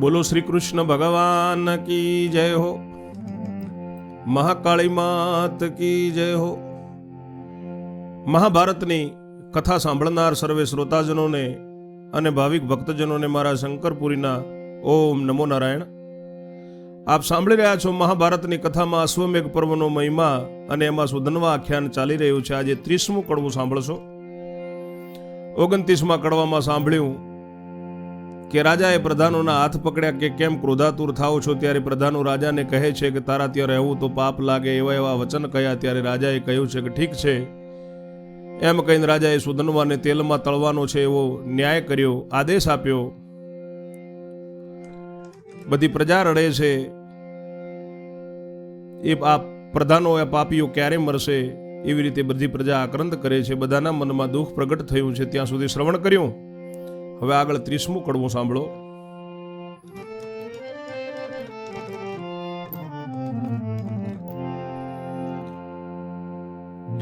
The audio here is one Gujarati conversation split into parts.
બોલો શ્રી કૃષ્ણ ભગવાન કી જય હો? મહાકાળી માત કી જય હો? મહાભારતની કથા સાંભળનાર સર્વે શ્રોતાજનોને અને ભાવિક ભક્તજનોને મારા શંકરપુરીના ઓમ નમો નારાયણ. આપ સાંભળી રહ્યા છો મહાભારતની કથામાં અશ્વમેઘ પર્વનો મહિમા અને એમાં સુધનવા આખ્યાન ચાલી રહ્યું છે. આજે ત્રીસમું કડવું સાંભળશો. ઓગણત્રીસમાં કડવામાં સાંભળ્યું કે રાજાએ પ્રધાનોના હાથ પકડ્યા કે કેમ ક્રોધાતુર થાવ છો ત્યારે પ્રધાનો રાજાને કહે છે કે તારા ત્યાં રહેવું તો પાપ લાગે એવા એવા વચન કહ્યા ત્યારે રાજાએ કહ્યું છે કે ઠીક છે. એમ કહીને રાજાએ સુધનવાને તેલમાં તળવાનો છે એવો ન્યાય કર્યો, આદેશ આપ્યો. બધી પ્રજા રડે છે. એ આ પ્રધાનો એ પાપીઓ ક્યારે મરશે? એવી રીતે બધી પ્રજા આક્રંદ કરે છે. બધાના મનમાં દુઃખ પ્રગટ થયું છે. ત્યાં સુધી શ્રવણ કર્યું. હવે આગળ ત્રીસમું કડવું સાંભળો?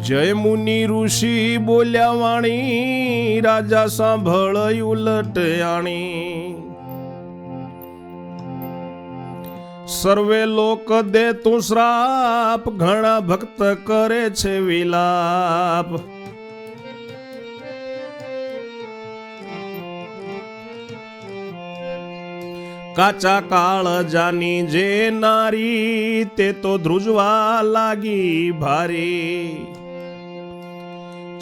જય મુનિ ઋષિ બોલ્યા વાણી રાજા સાંભળ્યું લટયાણી સર્વે લોક દે તું શ્રાપ, ઘણા ભક્ત કરે છે વિલાપ. કાચા કાળ જાની જે નારી તે તો ધ્રુજવા લાગી ભારી.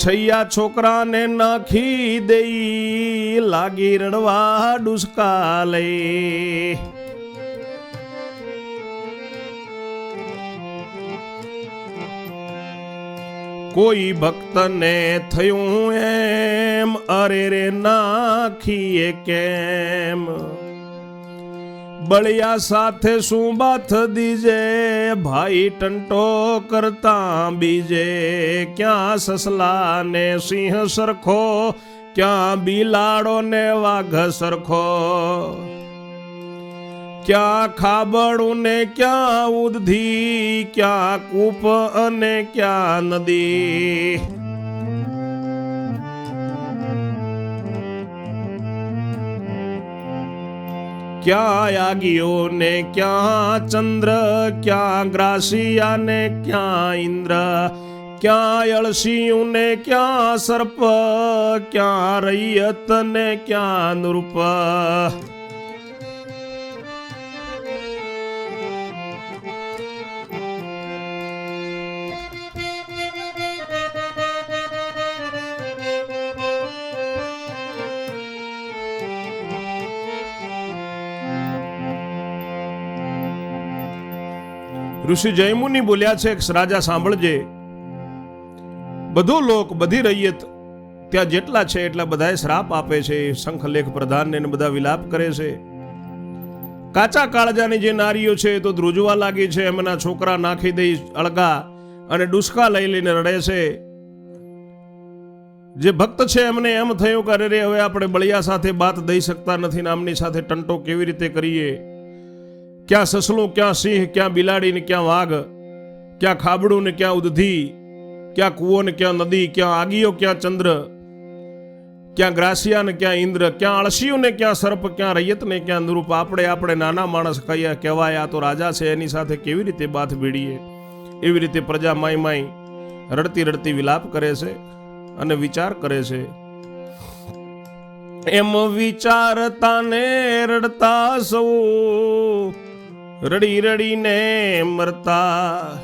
છૈયા છોકરાને નાખી દઈ લાગી રડવા ડુસકા લઈ કોઈ ભક્તને થયું એમ, અરે રે નાખીએ કેમ? બળિયા સાથે શું બાથ દીજે? ભાઈ ટંટો કરતા બીજે. ક્યાં સસલા ને સિંહ સરખો, ક્યાં બિલાડો ને વાઘ સરખો? ક્યાં ખાબડું ને ક્યાં ઉદધી ક્યાં કૂપ અને ક્યાં નદી? ક્યાં આગીઓ ને ક્યાં ચંદ્ર ક્યાં ગ્રાસિયા ને ક્યાં ઇન્દ્ર ક્યાં અળસિયું ને ક્યાં સર્પ ક્યાં રૈયત ને ક્યાં નૃપ ઋષિ જયમુનિ બોલ્યા છે રાજા સાંભળજે. બધો લોક બધી રૈયત, ત્યાં જેટલા છે એટલા બધાએ શ્રાપ આપે છે, શંખલેખ પ્રધાનને બધા વિલાપ કરે છે. કાચા કાળજાની જે નારીઓ છે તો ધ્રુજવા લાગી છે, એમના છોકરા નાખી દઈ અળગા અને ડુસકા લઈ લઈને રડે છે. જે ભક્ત છે એમને એમ થયું કે અરે હવે આપણે બળિયા સાથે બાત દઈ શકતા નથી નામની સાથે ટંટો કેવી રીતે કરીએ? ક્યાં સસલો, ક્યાં સિંહ, ક્યાં બિલાડી ને ક્યાં વાઘ, ક્યાં ખાબડું ને ક્યાં ઉદધી ક્યાં કૂવો ને ક્યાં નદી, ક્યાં આગીઓ, ક્યાં ચંદ્ર, ક્યાં ગ્રાસિયા ને ક્યાં ઇન્દ્ર, ક્યાં અળસિયું ને ક્યાં સર્પ, ક્યાં રૈયત ને ક્યાં નૃપ, આપણે આપણે નાના માણસ કહીએ, કહેવાય, આ તો રાજા છે, એની સાથે કેવી રીતે બાથ ભીડીએ? એવી રીતે પ્રજા માય માય રડતી રડતી વિલાપ કરે છે અને વિચાર કરે છે. એમ વિચારતા ને રડતા સૌ રડી રડીને મરતા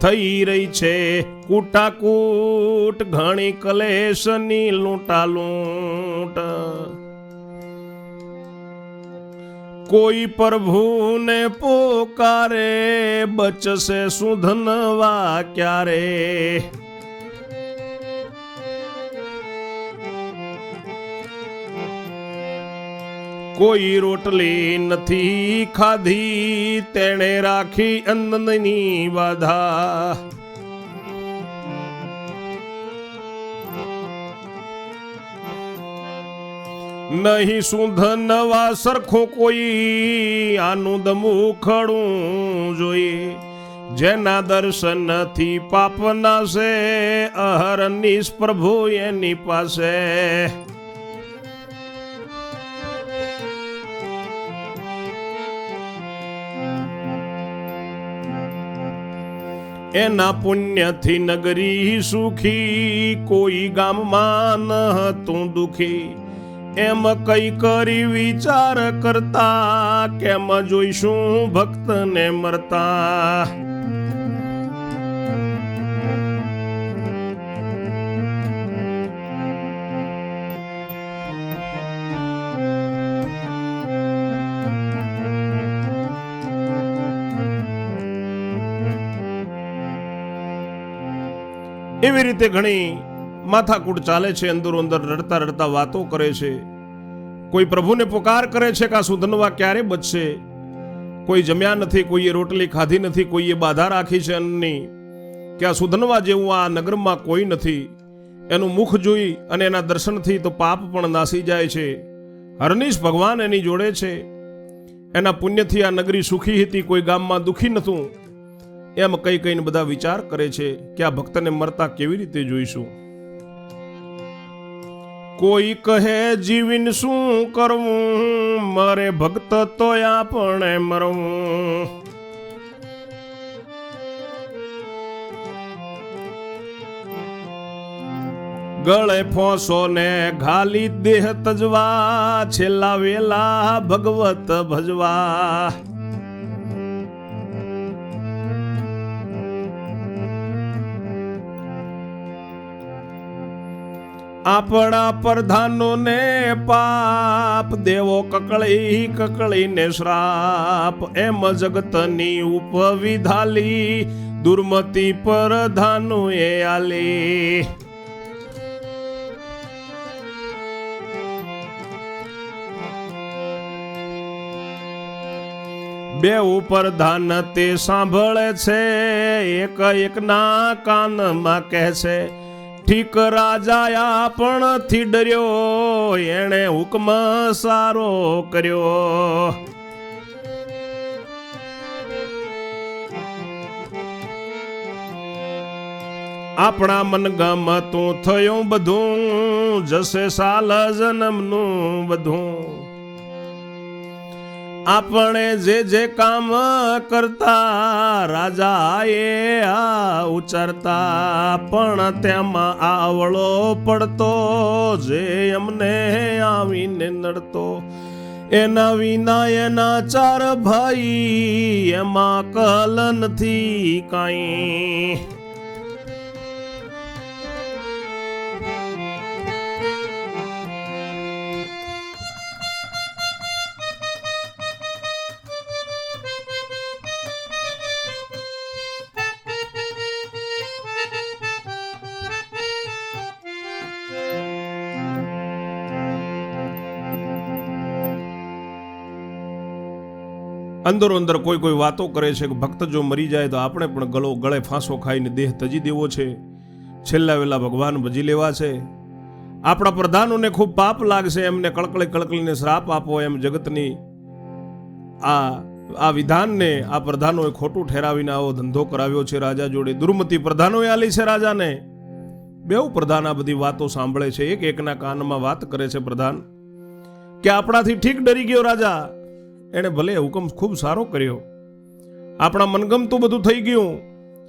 થઈ રહી છે કૂટાકૂટ, ઘણી કલેશની લૂંટા લૂંટ કોઈ પ્રભુને પોકારે, બચશે સુધનવા ક્યારે? કોઈ રોટલી નથી ખાધી, તેણે રાખી અન્નની બાધા. નહીં સુધ નવા સરખો કોઈ આનું દમું ખડું જોઈએ. જેના દર્શનથી પાપ નાશે, અહર નિષ્પ્રભુ એની પાસે. એના પુણ્યથી નગરી સુખી, કોઈ ગામમાં ન હતું દુખી. એમ કઈ કરી વિચાર કરતા, કેમ જોઈશું ભક્તને મરતા. એવી રીતે ઘણી માથાકૂટ ચાલે છે, અંદરો અંદર રડતા રડતા વાતો કરે છે. કોઈ પ્રભુને પોકાર કરે છે કે આ સુધનવા ક્યારે બચશે? કોઈ જમ્યા નથી, કોઈએ રોટલી ખાધી નથી, કોઈએ બાધા રાખી છે અન્નની કે આ સુધનવા જેવું આ નગરમાં કોઈ નથી. એનું મુખ જોઈ અને એના દર્શનથી તો પાપ પણ નાસી જાય છે. હરનીશ ભગવાન એની જોડે છે. એના પુણ્યથી આ નગરી સુખી હતી, કોઈ ગામમાં દુખી નતું એમ કઈ કઈને બધા વિચાર કરે છે કે આ ભક્તને મરતા કેવી રીતે જોઈશું? કોઈ કહે, જીવીન શું કરવું? મારે ભક્ત તો આપણે મરવું. ગળે ફોસો ને ઘાલી દેહ તજવા, છેલ્લા વેલા ભગવત ભજવા. આપણા પ્રધાનોને પાપ, દેવો કકળી કકળીને શ્રાપ, એમ જગતની ઉપવિધાલી, દુર્મતી પ્રધાનો એ આલી. બે ઉપર ધાન તે સાંભળે છે, એક એકના કાનમાં કહે છે ઠીક રાજા પણ થી ડર્યો, એણે હુકમ સારો કર્યો. આપણા મનગમ તું થયું બધું, જશે સાલ જન્મનું બધું. આપણે જે જે કામ કરતા રાજા એ આ ઉચરતા, પણ તેમાં આવળો પડતો, જે અમને આવીને નડતો. એના વિના એના ચાર ભાઈ, એમાં કલ નથી કાંઈ. અંદરો અંદર કોઈ કોઈ વાતો કરે છે કે ભક્ત જો મરી જાય તો આપણે પણ ગળો ગળે ફાંસો ખાઈને દેહ તજી દેવો છે. છેલ્લા વેલા ભગવાન ભજી લેવા છે. આપણા પ્રધાનોને ખૂબ પાપ લાગશે, એમને કળકળી કળકળીને શ્રાપ આપો એમ જગતની આ આ વિધાનને આ પ્રધાનોએ ખોટું ઠેરાવીને આવો ધંધો કરાવ્યો છે રાજા જોડે. દુર્મતી પ્રધાનોએ આલી છે રાજાને. બેઉ પ્રધાન આ બધી વાતો સાંભળે છે. એક એકના કાનમાં વાત કરે છે પ્રધાન. કે આપણાથી ઠીક ડરી ગયો રાજા? એણે ભલે હુકમ ખૂબ સારો કર્યો. આપણા મનગમતું બધું થઈ ગયું.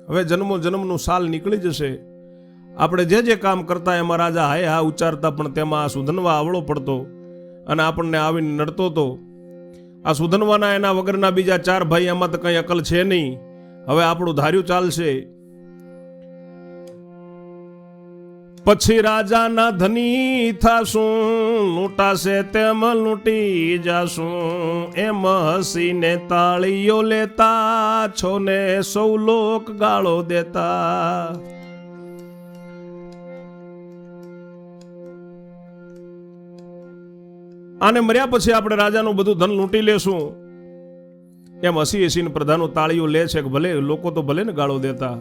હવે જન્મો જન્મનું સાલ નીકળી જશે. આપણે જે જે કામ કરતા એમાં રાજા હાય હા ઉચ્ચારતા પણ તેમાં આ સુધનવા આવળો પડતો અને આપણને આવીને નડતો તો. આ સુધનવાના એના વગરના બીજા ચાર ભાઈ એમાં તો કંઈ અકલ છે નહીં. હવે આપણું ધાર્યું ચાલશે. પછી રાજાના ધની થાશું, લૂંટાશે તેમ લૂંટી જાશું. એમ હસીને તાળીઓ લેતા છો ને સૌ લોક ગાળો દેતા. આને મર્યા પછી આપણે રાજાનું બધું ધન લૂંટી લેશું. એમ હસી હસીને પ્રધાનો તાળીઓ લે છે કે ભલે, લોકો તો ભલે ને ગાળો દેતા.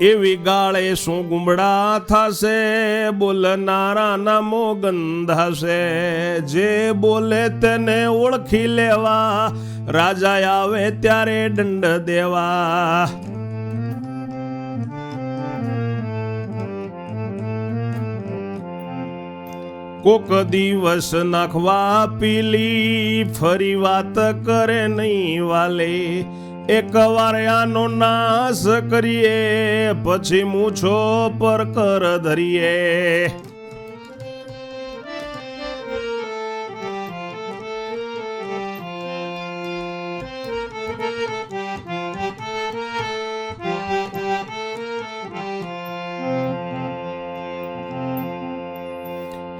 એવી ગાળે શું ગુમડા થશે? બોલનારા નામો ગંધાશે જે બોલે તેને ઓળખી લેવા. રાજા આવે ત્યારે દંડ દેવા. કોક દિવસ નાખવા પીલી, ફરી વાત કરે નહીં વાલે. એકવાર આનો નાશ કરીએ પછી મૂછો પર કર ધરીએ.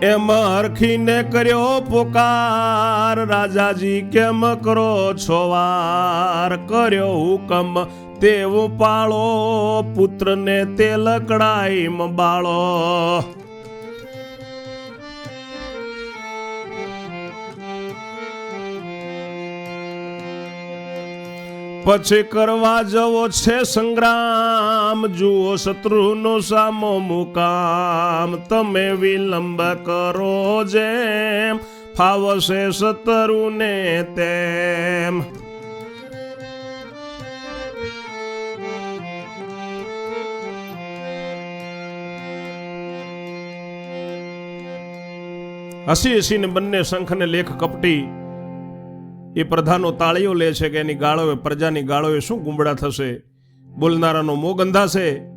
એમ હરખીને કર્યો પુકાર. રાજાજી કેમ કરો છો વાર કર્યો હુકમ તેવું પાળો. પુત્રને તે લકડાઈમ બાળો. પછી કરવા જવો છે સંગ્રામ, જુઓ શત્રુનો સામો મુકામ. તમે વિલંબ કરો જેમ, ફાવશે શત્રુને તેમ. હસી હસીને બંને શંખને લેખ કપટી એ પ્રધાનો તાળીઓ લે છે કે એની ગાળોએ, પ્રજાની ગાળોએ શું ગુંબડા થશે? બોલનારાનો મો ગંધાશે?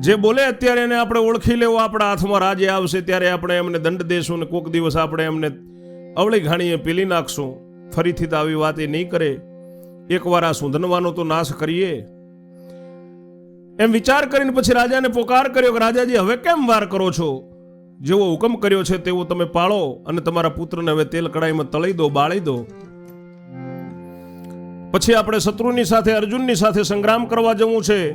જે બોલે અત્યારે એને આપણે ઓળખી લેવો, આપણા હાથમાં રાજે આવશે, ત્યારે આપણે એમને દંડ દેશું ને કોક દિવસ આપણે એમને અવળી ઘાણીએ પીલી નાખશું. ફરીથી તો આવી વાત એ નહીં કરે. એકવાર આ સૂંધનવાનો તો નાશ કરીએ. એમ વિચાર કરીને પછી રાજાને પોકાર કર્યો કે રાજાજી, હવે કેમ વાર કરો છો? જેવો હુકમ કર્યો છે તેવો તમે પાળો અને તમારા પુત્રને હવે તેલ કડાઈમાં તળી દો, બાળી દો. પછી આપણે શત્રુની સાથે, અર્જુનની સાથે સંગ્રામ કરવા જવું છે.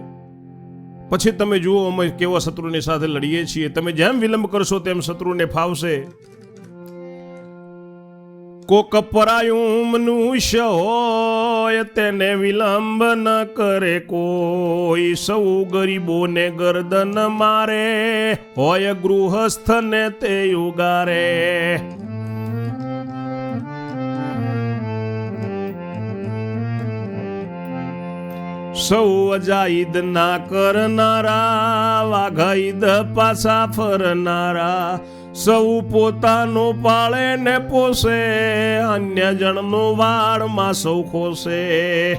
પછી તમે જુઓ, અમે કેવા શત્રુની સાથે લડીએ છીએ. તમે જેમ વિલંબ કરશો તેમ શત્રુને ફાવશે. કોક પરાયું મનુષ્ય હોય, તેને વિલંબ ન કરે. કોઈ સૌ ગરીબોને ગરદન મારે. હોય ગૃહસ્થને તે ઉગારે. સૌ અજાઈદ ના કરનારા વાઘાઈદ પાછા ફરનારા. સૌ પોતાનું પાળે ને પોષે, અન્ય જણનું વાળમાં સૌ ખોશે.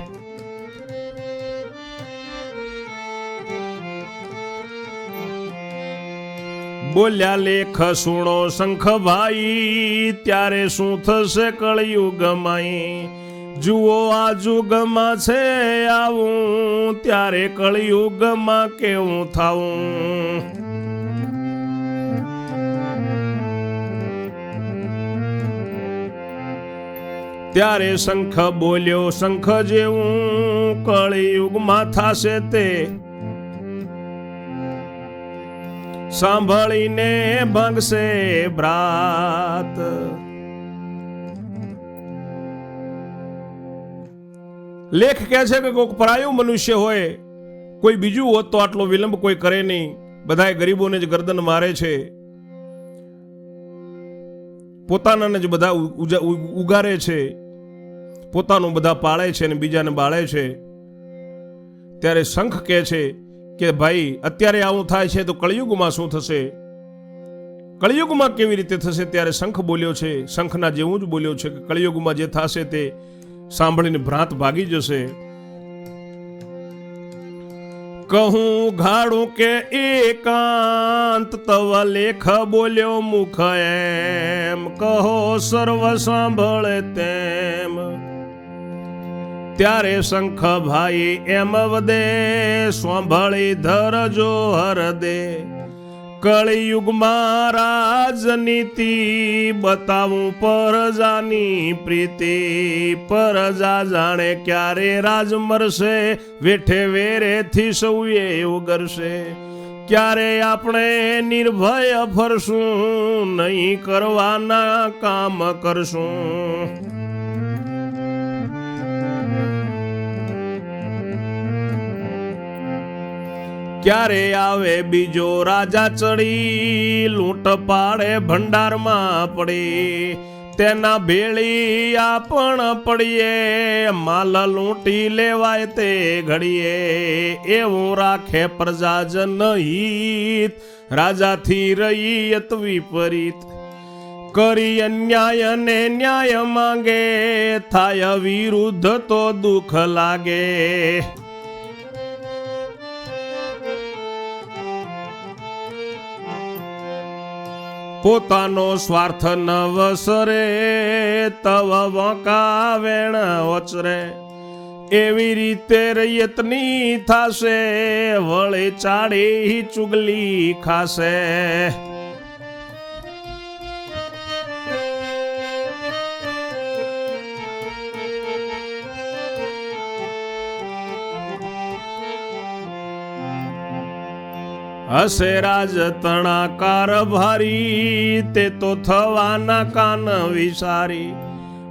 બોલ્યા લેખ સુણો શંખભાઈ, ત્યારે શું થશે કળિયુગમાઈ જુઓ આ જુગમાં છે આવું, ત્યારે કળિયુગમાં કેવું થાવું? ત્યારે શંખ બોલ્યો, શંખ જેવું કળિયુગમાં થાશે તે. સાંભળીને ભગશે ભ્રાત લેખ કહે છે કે કોઈક પરાયું મનુષ્ય હોય, કોઈ બીજું હોત તો આટલો વિલંબ કોઈ કરે નહીં. બધાએ ગરીબોને જ ગરદન મારે છે. પોતાનાને જ બધા ઉગારે છે. પોતાનું બધા પાળે છે અને બીજાને બાળે છે. ત્યારે શંખ કહે છે કે, ભાઈ, અત્યારે આવું થાય છે તો કળિયુગમાં શું થશે? કળિયુગમાં કેવી રીતે થશે? ત્યારે શંખ બોલ્યો છે, શંખના જેવું જ બોલ્યો છે કે, કળિયુગમાં જે થશે તે સાંભળીને ભ્રાંત ભાગી જશે. કહું ઘાડું કે એકાંત તવ લેખ બોલ્યો મુખ એમ. કહો સર્વ સાંભળે તેમ. ત્યારે શંખ ભાઈ એમ વદે સાંભળી ધરજો હરદે. કળિયુગમાં રાજનીતિ બતાવું પરજાની પ્રીતિ. પરજા જાણે ક્યારે રાજ મરશે, વેઠે વેરેથી સૌએ ઉગરશે. ક્યારે આપણે નિર્ભય ફરશું, નહીં કરવાના કામ કરશું. ક્યારે આવે બીજો રાજા ચડી? લૂંટ પાડે ભંડારમાં પડી. તેના ભેળી આપણ પડીએ. માલ લૂંટી લેવાય તે ઘડીએ. એવું રાખે પ્રજાજન હિત. રાજાથી રૈયત વિપરીત. કરી અન્યાય ને ન્યાય માંગે. થાય વિરુદ્ધ તો દુઃખ લાગે. પોતાનો સ્વાર્થ ન વસરે, તવ વકા વેણ ઓચરે. એવી રીતે રૈયતની થાશે, વળે ચાડી ચુગલી ખાશે. હશે રાજ તણા કારભારી તે તો થવાના કાન વિસારી.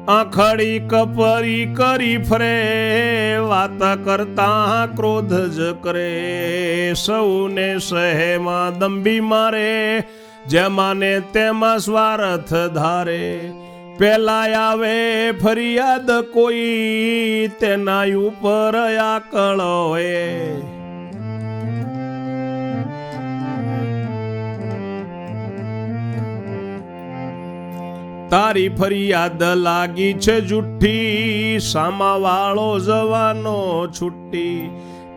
આખડી કપરી કરી ફરે, વાત કરતા ક્રોધ જ કરે. સૌને સહેમાં દંભી મારે, જેમાને તેમાં સ્વાર્થ ધારે. પેલા આવે ફરિયાદ કોઈ, તેના ઉપર આકળ હોય. તારી ફરિયાદ લાગી છે જુઠ્ઠી. સામાવાળો જવાનો છુટ્ટી.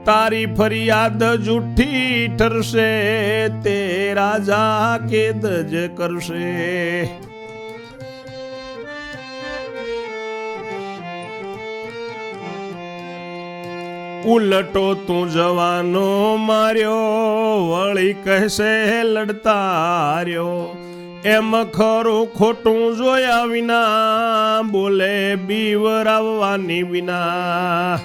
તારી ફરિયાદ જુઠ્ઠી ઠરશે તે રાજા કેદ જ કરશે. ઉલટો તું જવાનો માર્યો, વળી કહેશે લડતા રહ્યો. એમ ખરું ખોટું જોયા વિના, બોલે બીવરાવવાની વિના.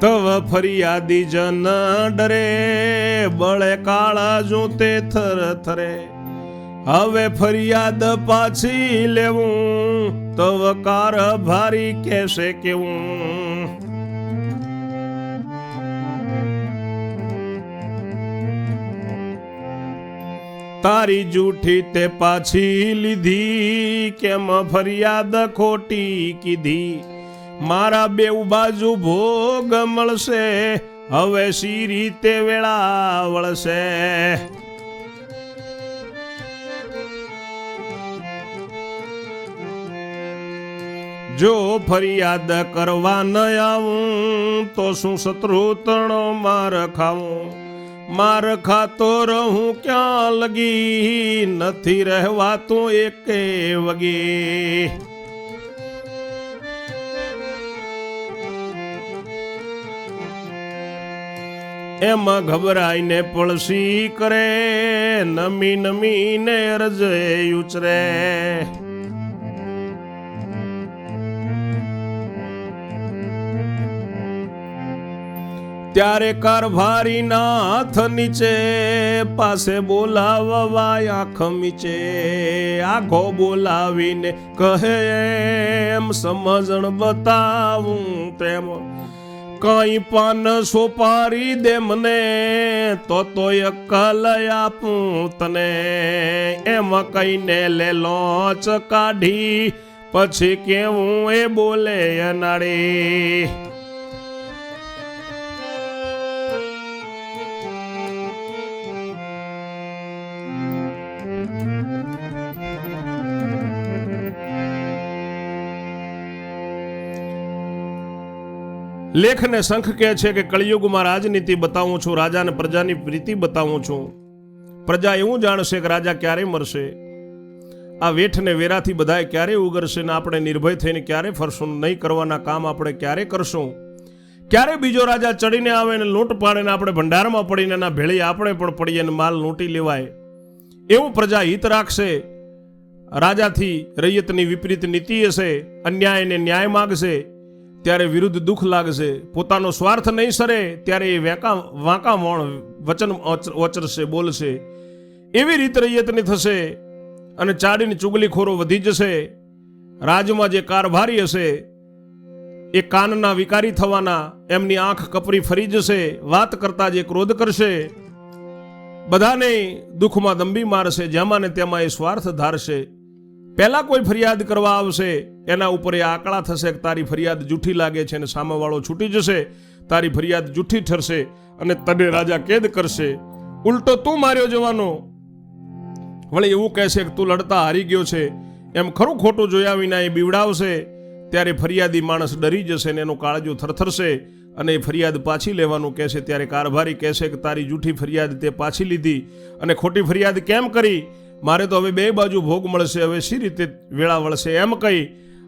તવ ફરિયાદી જન ડરે, બળે કાળા જો તે થર થરે. હવે ફરિયાદ પાછી લેવું, તો વકાર ભારી કેસે કેવું. તારી જૂઠી તે પાછી લીધી, કેમ ફરિયાદ ખોટી કીધી. મારા બેઉ બાજુ ભોગ મળશે, હવે સી રીતે વેળા વળશે? જો ફરિયાદ કરવા ન આવું, તો શું શત્રુ તણો માર ખાવું? માર ખાતો રહું ક્યાં લગી? નથી રહેવાતું એકે વગી. એમાં ગભરાઈને પળસી કરે, નમી નમીને રજે ઉચરે ત્યારે કારભારીના હાથ નીચે પાસે બોલાવવા આંખ મીચે. આખો બોલાવીને કહે એમ સમજણ બતાવું તેમ. કઈ પાન સોપારી દે મને, તો તો અક્કલ આપું તને. એમ કઈને લે લોચ કાઢી, પછી કેવું એ બોલે અનાડી. લેખને શંખ કહે છે કે, કળિયુગમાં રાજનીતિ બતાવું છું, રાજાને પ્રજાની પ્રીતિ બતાવું છું. પ્રજા એવું જાણશે કે રાજા ક્યારે મરશે. આ વેઠને વેરાથી બધાએ ક્યારે ઉગરશે ને આપણે નિર્ભય થઈને ક્યારે ફરશું? નહીં કરવાના કામ આપણે ક્યારે કરશું? ક્યારે બીજો રાજા ચડીને આવે ને લૂંટ પાડે ને આપણે ભંડારમાં પડીને એના ભેળી આપણે પણ પડીએ ને માલ લૂંટી લેવાય? એવું પ્રજા હિત રાખશે. રાજાથી રૈયતની વિપરીત નીતિ હશે, અન્યાયને ન્યાય માગશે. ત્યારે વિરુદ્ધ દુઃખ લાગશે. પોતાનો સ્વાર્થ નહીં સરે, ત્યારે એ વેકા, વાંકા વણ વચન વચરશે, બોલશે. એવી રીત રૈયતની થશે અને ચાડીની ચુગલીખોરો વધી જશે. રાજમાં જે કારભારી હશે, એ કાનના વિકારી થવાના, એમની આંખ કપરી ફરી જશે, વાત કરતા જે ક્રોધ કરશે, બધાને દુઃખમાં દંભી મારશે જેમાં ને તેમાં એ સ્વાર્થ ધારશે. પહેલા કોઈ ફરિયાદ કરવા આવશે, એના ઉપર એ આંકડા થશે કે તારી ફરિયાદ જૂઠી લાગે છે અને સામેવાળો છૂટી જશે, તારી ફરિયાદ જૂઠી ઠરશે અને તને રાજા કેદ કરશે. ઉલટો તું માર્યો જવાનો. વળી એવું કહેશે કે તું લડતા હારી ગયો છે. એમ ખરું ખોટું જોયા વિના એ બીવડાવશે. ત્યારે ફરિયાદી માણસ ડરી જશે ને એનું કાળજું થરથરશે અને એ ફરિયાદ પાછી લેવાનું કહેશે. ત્યારે કારભારી કહેશે કે તારી જૂઠી ફરિયાદ તે પાછી લીધી અને ખોટી ફરિયાદ કેમ કરી? મારે તો હવે બે બાજુ ભોગ મળશે, હવે શી રીતે વેળા વળશે એમ કહી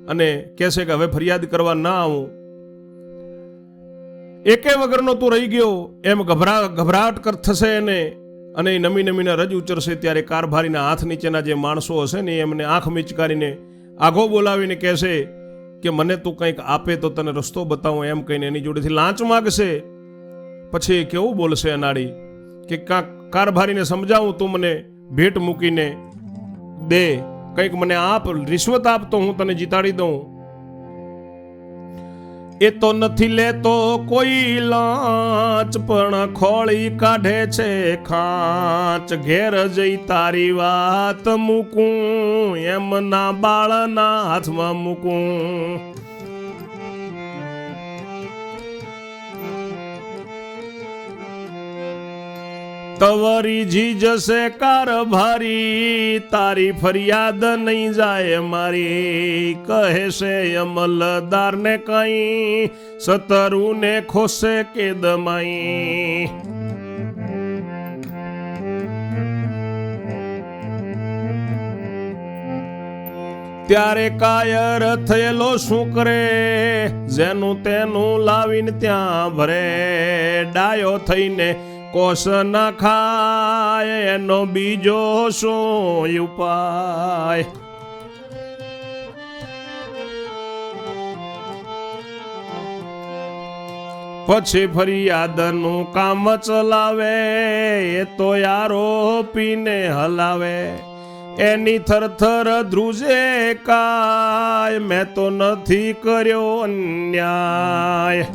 અને કહેશે કે હવે ફરિયાદ કરવા ના આવું. એકે વગરનો તું રહી ગયો, એમ ગભરા, ગભરાટ થશે એને અને એ નમી નમીને રજ ઉચરશે ત્યારે કારભારીના હાથ નીચેના જે માણસો હશે ને એમને આંખ મીચકારીને આઘો બોલાવીને કહેશે કે મને તું કંઈક આપે તો તને રસ્તો બતાવું એમ કહીને એની જોડેથી લાંચ માગશે. પછી એ કેવું બોલશે અનાડી કે કારભારીને સમજાવું તું મને? ભેટ મૂકીને દે. કંઈક મને આપ, રિશ્વત આપ તો હું તને જીતાડી દઉં. એ તો નથી લેતો કોઈ લાંચ, પણ ખોળી કાઢે છે ખાંચ. ઘેર જઈ તારી વાત મૂકું, એમના બાળના હાથમાં મૂકું. તવરી જી જશે કારભારી, તારી ફરિયાદ નહીં જાય મારી. કહેશે અમલદાર ને કઈ સતરું ને ખોશે કે દમાઈ ત્યારે કાયર થયેલો શું કરે જેનું તેનું લાવીને ત્યાં ભરે. ડાયો થઈને કોષ ન ખાય, એનો બીજો શું ઉપાય. પછી ફરિયાદનું કામ ચલાવે, એ તો યારો પીને હલાવે. એની થરથર ધ્રુજે કાય, મેં તો નથી કર્યો અન્યાય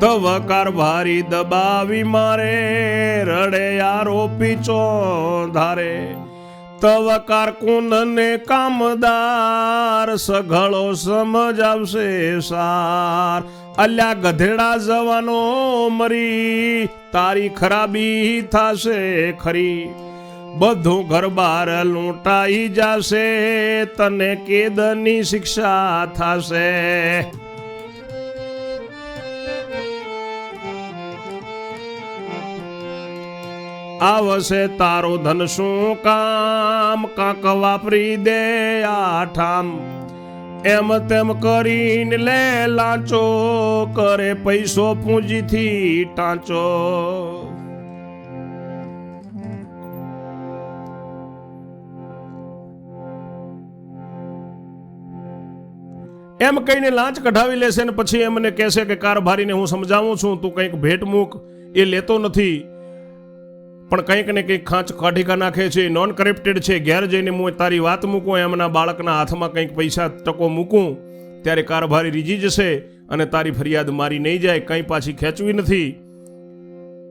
તવ કારભારી દબાવી મારે, રડે આરોપી ચો ધારે તવ કારકુન ને કામદાર, સઘળો સમજ આવશે સાર. અલ્યા ગધેડા જવાનો મરી, તારી ખરાબી થાશે ખરી. બધું ઘર બાર લૂંટાઈ જાશે, તને કેદની શિક્ષા થાશે. આવશે તારો ધન શું કામ? કાંક વાપરી દે આઠામ એમ તેમ કરીને લે લાંચો, કરે પૈસો પૂંજીથી ટાંચો. એમ કહીને લાંચ કઢાવી લેશે ને પછી એમને કહેશે કે, કારભારીને હું સમજાવું છું, તું કંઈક ભેટ મૂક. એ લેતો નથી. પણ કંઈક ને કંઈક ખાંચ કાઢી કા નાખે છે નોન કરપ્ટેડ છે. ઘેર જઈને હું તારી વાત મૂકું, એમના બાળકના હાથમાં કંઈક પૈસા ટકો મૂકું, ત્યારે કારભારી રીજી જશે અને તારી ફરિયાદ મારી નહીં જાય, કંઈ પાછી ખેંચવી નથી.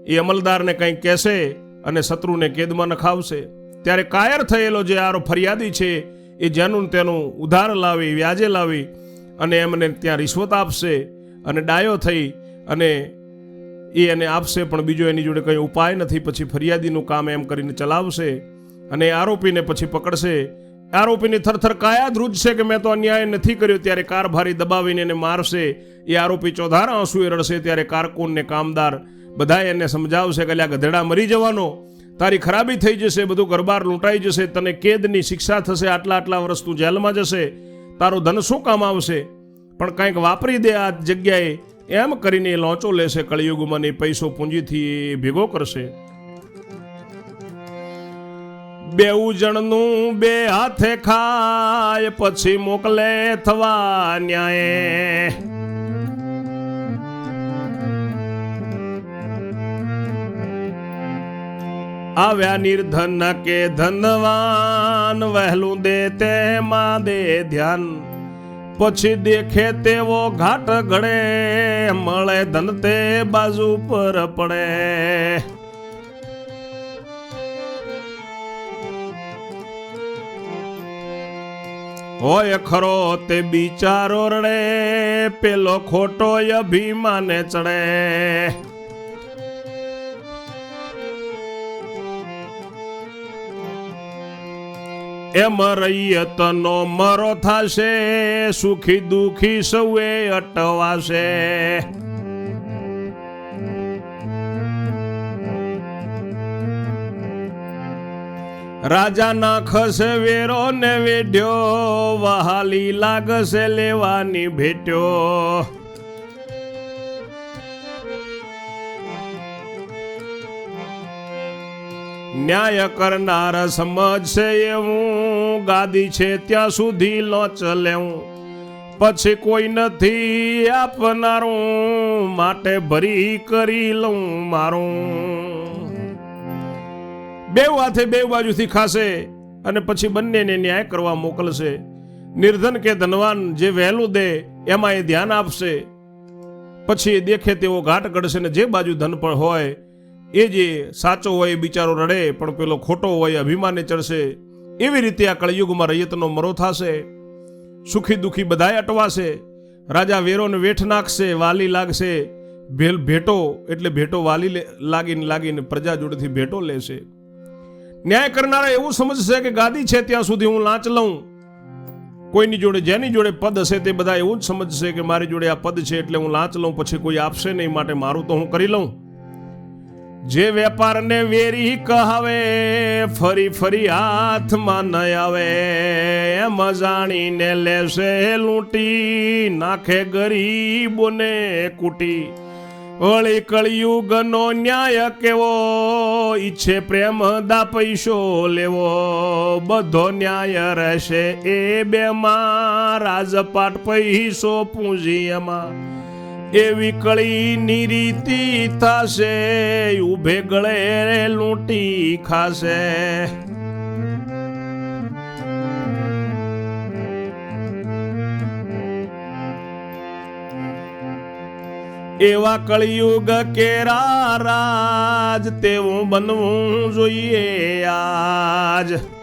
એ અમલદારને કંઈક કહેશે અને શત્રુને કેદમાં નખાવશે. ત્યારે કાયર થયેલો જે આરો ફરિયાદી છે, એ જેનું તેનું ઉધાર લાવી, વ્યાજે લાવી, અને એમને ત્યાં રિશ્વત આપશે અને ડાયો થઈ અને એ એને આપશે, પણ બીજો એની જોડે કંઈ ઉપાય નથી. પછી ફરિયાદીનું કામ એમ કરીને ચલાવશે અને આરોપીને પછી પકડશે. આરોપીની થરથર કાયા ધ્રુજશે કે મેં તો અન્યાય નથી કર્યો, ત્યારે કારભારી દબાવીને એને મારશે. એ આરોપી ચોધારા આંસુએ રડશે, ત્યારે કારકુનને કામદાર બધા એને સમજાવશે કે અલ્યા ગધેડા મરી જવાનો. તારી ખરાબી થઈ જશે, બધું ગરબાર લૂંટાઈ જશે, તને કેદની શિક્ષા થશે, આટલા આટલા વર્ષ તું જેલમાં જશે. તારું ધન શું કામ આવશે? પણ કંઈક વાપરી દે આ જગ્યાએ. એમ કરીને લોચો લેશે કળિયુગમાં ને પૈસો પૂંજીથી ભેગો કરશે. બેઉ જણનું બે હાથે ખાય, પછી મોકલે થવા ન્યાય. આવ્યા નિર્ધન કે ધનવાન, વહેલું દે તેમાં દે ધ્યાન. પછી દેખે તેવો ઘાટ ઘડે મળે ધન તે બાજુ પર પડે. હોય ખરો તે બિચારો રડે, પેલો ખોટો અભિમાને ચડે. એમ રૈયતનો મરો થાશે, સુખી દુખી સૌએ અટવાશે. રાજા નાખશે વેરો ને વેઢ્યો, વહાલી લાગશે લેવાની ભેટ્યો. ન્યાય કરનાર સમજશે એવું ગાદી છે ત્યાં સુધી લોચ લેવું પછી કોઈ નથી આપનારું, માટે ભરી કરી લઉં મારું. બે હાથે બે બાજુથી ખાશે અને પછી બંનેને ન્યાય કરવા મોકલશે. નિર્ધન કે ધનવાન જે વહેલું દે, એમાં એ ધ્યાન આપશે. પછી દેખે તેવો ઘાટ ઘડશે ને જે બાજુ ધન પણ હોય એ જે સાચો હોય બિચારો રડે, પણ પેલો ખોટો હોય, અભિમાને ચડશે, એવી રીતે આ કળયુગમાં રૈયતનો મરો થશે. સુખી દુખી બધાય અટવાશે. રાજા વેરોને વેઠ નાખશે, વાલી લાગશે. ભેલ ભેટો, એટલે ભેટો વાલી લાગીને લાગીને પ્રજા જોડેથી ભેટો લેશે. ન્યાય કરનારા એવું સમજશે કે ગાદી છે ત્યાં સુધી હું લાંચ લઉં. કોઈની જોડે જેની જોડે પદ હશે તે બધા એવું જ સમજશે કે મારી જોડે આ પદ છે એટલે હું લાંચ લઉં, પછી કોઈ આપશે નહીં, માટે મારું તો હું કરી લઉં. જે વેપારને વેરી કહાવે, ફરી ફરી હાથમાં ન આવે. એમ જાણીને લેશે લૂંટી, નાખે ગરીબોને કૂટી. વળી કળિયુગનો ન્યાય કેવો, ઈચ્છે પ્રેમ દા પૈસો લેવો. બધો ન્યાય રહેશે એ બેમાં, રાજપાટ પૈસો પૂંજી એમાં. એવી કળીની રીતિ થશે ઉભે ગળે લૂંટી ખાશે. એવા કળિયુગ કેરા રાજ, તેવું બનવું જોઈએ આજ.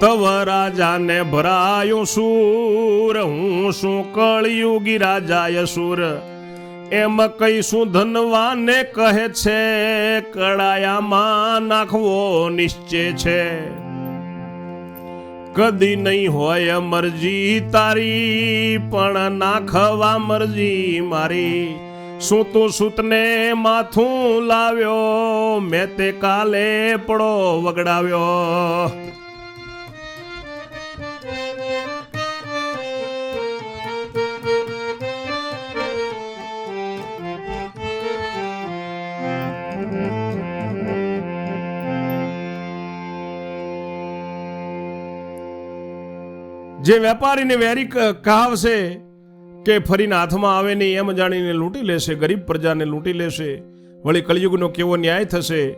તવ રાજાને ભરાયો સુર. હું શું કળિયુગી રાજાય સુર? એમ કહીશું, ધનવાને કહે છે, કળાયામાં નાખવો નિશ્ચય છે. કદી નહીં હોય મરજી તારી, પણ નાખવા મરજી મારી. શું તું સૂતને માથું લાવ્યો, મેં તે કાલે પડો વગડાવ્યો. જે વેપારીને વેરી કહાવશે કે ફરીને હાથમાં આવે નહીં, એમ જાણીને લૂંટી લેશે, ગરીબ પ્રજાને લૂંટી લેશે, વળી કળિયુગનો કેવો ન્યાય થશે?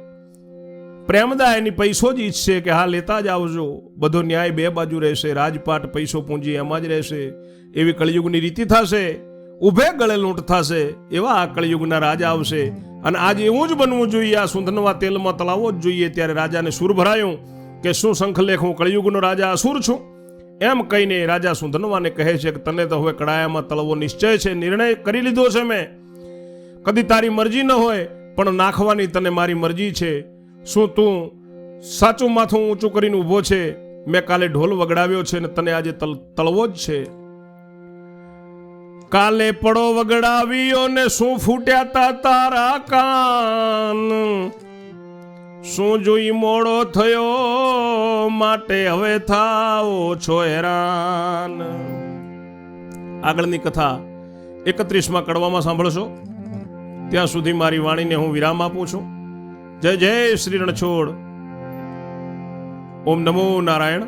પ્રેમદા એની પૈસો જ ઈચ્છશે કે હા, લેતા જ આવજો. બધો ન્યાય બે બાજુ રહેશે, રાજપાટ પૈસો પૂંજી એમાં જ રહેશે. એવી કળિયુગની રીતિ થશે, ઉભે ગળે લૂંટ થશે, એવા આ કળિયુગના રાજા આવશે. અને આજે એવું જ બનવું જોઈએ, આ સુંધનવા તેલમાં તલાવો જ જોઈએ, ત્યારે રાજાને સુર ભરાયું કે શું શંખલેખ હું કળિયુગનો રાજા અસુર છું? એમ કહીને રાજા સુંધનવાને કહે છે કે તને તો હવે કડાયામાં તળવો નિશ્ચય છે, નિર્ણય કરી લીધો છે મેં. કદી તારી મરજી ન હોય, પણ નાખવાની તને મારી મરજી છે. શું તું સાચું માથું ઊંચું કરીને ઊભો છે? મેં કાલે ઢોલ વગડાવ્યો છે ને તને આજે તળવો જ છે. કાલે પડો વગડાવ્યો ને શું ફૂટ્યા તા તારા કાન? શું જોઈ મોડો થયો? માટે હવે થાવો છો હેરાન. આગળની કથા એકત્રીસમાં કડવામાં સાંભળશો. ત્યાં સુધી મારી વાણીને હું વિરામ આપું છું. જય જય શ્રી રણછોડ. ઓમ નમો નારાયણ.